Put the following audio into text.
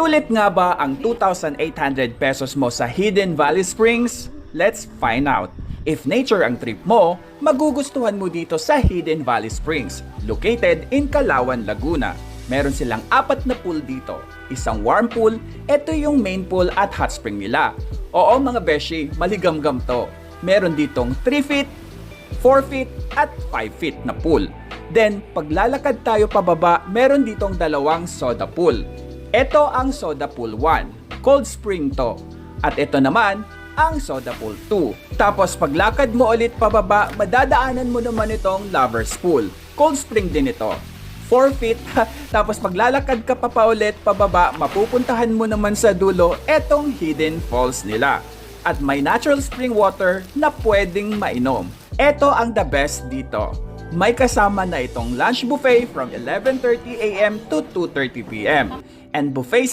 Tulit nga ba ang 2,800 pesos mo sa Hidden Valley Springs? Let's find out. If nature ang trip mo, magugustuhan mo dito sa Hidden Valley Springs, located in Calauan, Laguna. Meron silang apat na pool dito. Isang warm pool, ito yung main pool at hot spring nila. Oo mga beshi, maligamgam to. Meron ditong 3 feet, 4 feet at 5 feet na pool. Then, paglalakad tayo pababa, meron ditong dalawang soda pool. Ito ang soda pool 1. Cold spring to. At ito naman, ang soda pool 2. Tapos paglakad mo ulit pababa, madadaanan mo naman itong lover's pool. Cold spring din ito. 4 feet, tapos paglalakad ka pa pa ulit pababa, mapupuntahan mo naman sa dulo etong hidden falls nila. At may natural spring water na pwedeng mainom. Ito ang the best dito. May kasama na itong lunch buffet from 11.30 a.m. to 2.30 p.m. And buffets